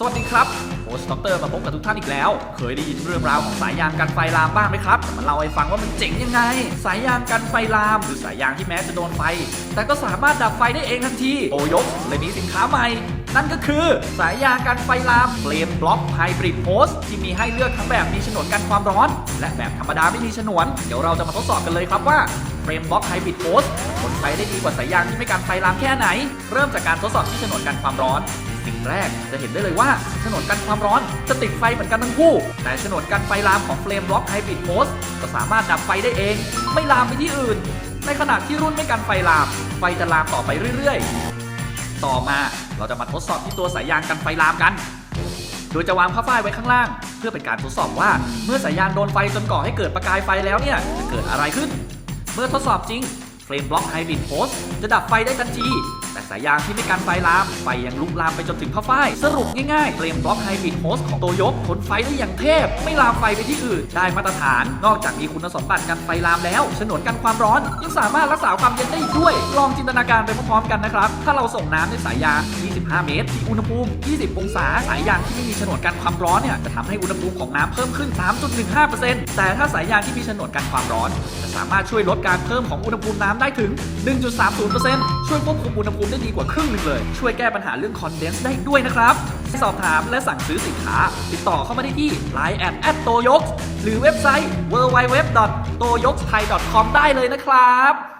สวัสดีครับโฮสต์ดรมาพบกับทุกท่านอีกแล้ว เคยได้ยินเรื่องราวของสายยางกันไฟลามบ้างไหมครับมาเล่าให้ฟังว่ามันเจ๋งยังไง สายยางกันไฟลามหรือสายยางที่แม้จะโดนไฟ แต่ก็สามารถดับไฟได้เองทันทีโอยกเลยมีสินค้าใหม่ นั่นก็คือสายยางกันไฟลามเฟลมบล็อกไฮบริดโฮสที่มีให้เลือกทั้งแบบมีฉนวนกันความร้อน และแบบธรรมดาไม่มีฉนวน เดี๋ยวเราจะมาทดสอบกันเลยครับว่าเฟรมบล็อกไฮบริดโฮสทนไฟได้ดีกว่าสายยางที่ไม่กันไฟลามแค่ไหน เริ่มจากการทดสอบที่ฉนวนกันความร้อน สิ่งแรกจะเห็นได้เลยว่าฉนวนกันความร้อนจะติดไฟเหมือนกันทั้งคู่ แต่ฉนวนกันไฟลามของเฟลมบล็อกไฮบริดโฮสก็สามารถดับไฟได้เอง ไม่ลามไปที่อื่น ในขณะที่รุ่นไม่กันไฟลาม ไฟจะลามต่อไปเรื่อยๆ ต่อมาเราจะมาทดสอบที่ตัวสายยางกันไฟลามกัน โดยจะวางผ้าฝ้ายไว้ข้างล่าง เพื่อเป็นการทดสอบว่าเมื่อสายยางโดนไฟจนก่อให้เกิดประกายไฟแล้วเนี่ยจะเกิดอะไรขึ้น เมื่อทดสอบจริงเฟรมบล็อกไฮบริดโพสจะดับไฟได้ทันที แต่สายยางที่ไม่กันไฟลาม ไฟยังลุกลามไปจนถึงผ้าฝ้าย สรุปง่ายๆเฟรมบล็อกไฮบริดโพสของตัวยกทนไฟได้อย่างเทพ ไม่ลามไฟไปที่อื่น ได้มาตรฐาน นอกจากมีคุณสมบัติกันไฟลามแล้วฉนวนกันความร้อน ยังสามารถรักษาความเย็นได้อีกด้วย ลองจินตนาการไปพร้อมๆกันนะครับ ถ้าเราส่งน้ำในสายยาง 25 เมตร ที่อุณหภูมิ 20 องศา สายยางที่ไม่มีฉนวนกันความร้อนเนี่ย จะทำให้อุณหภูมิของน้ำเพิ่มขึ้น 3.15%แต่ถ้าสายยางที่มีฉนวนกันความร้อน จะสามารถช่วยลดการเพิ่มของอุณหภูมิน้ำได้ถึง 1.30%ช่วยควบคุมอุณหภูมิได้ดีกว่าครึ่งหนึ่งเลย ช่วยแก้ปัญหาเรื่องคอนเดนซ์ได้ด้วยนะครับ สอบถามและสั่งซื้อสินค้า ติดต่อเข้ามาได้ที่ Line แอดแอดโตยกหรือเว็บไซต์ www.toyokthai.com ได้เลยนะครับ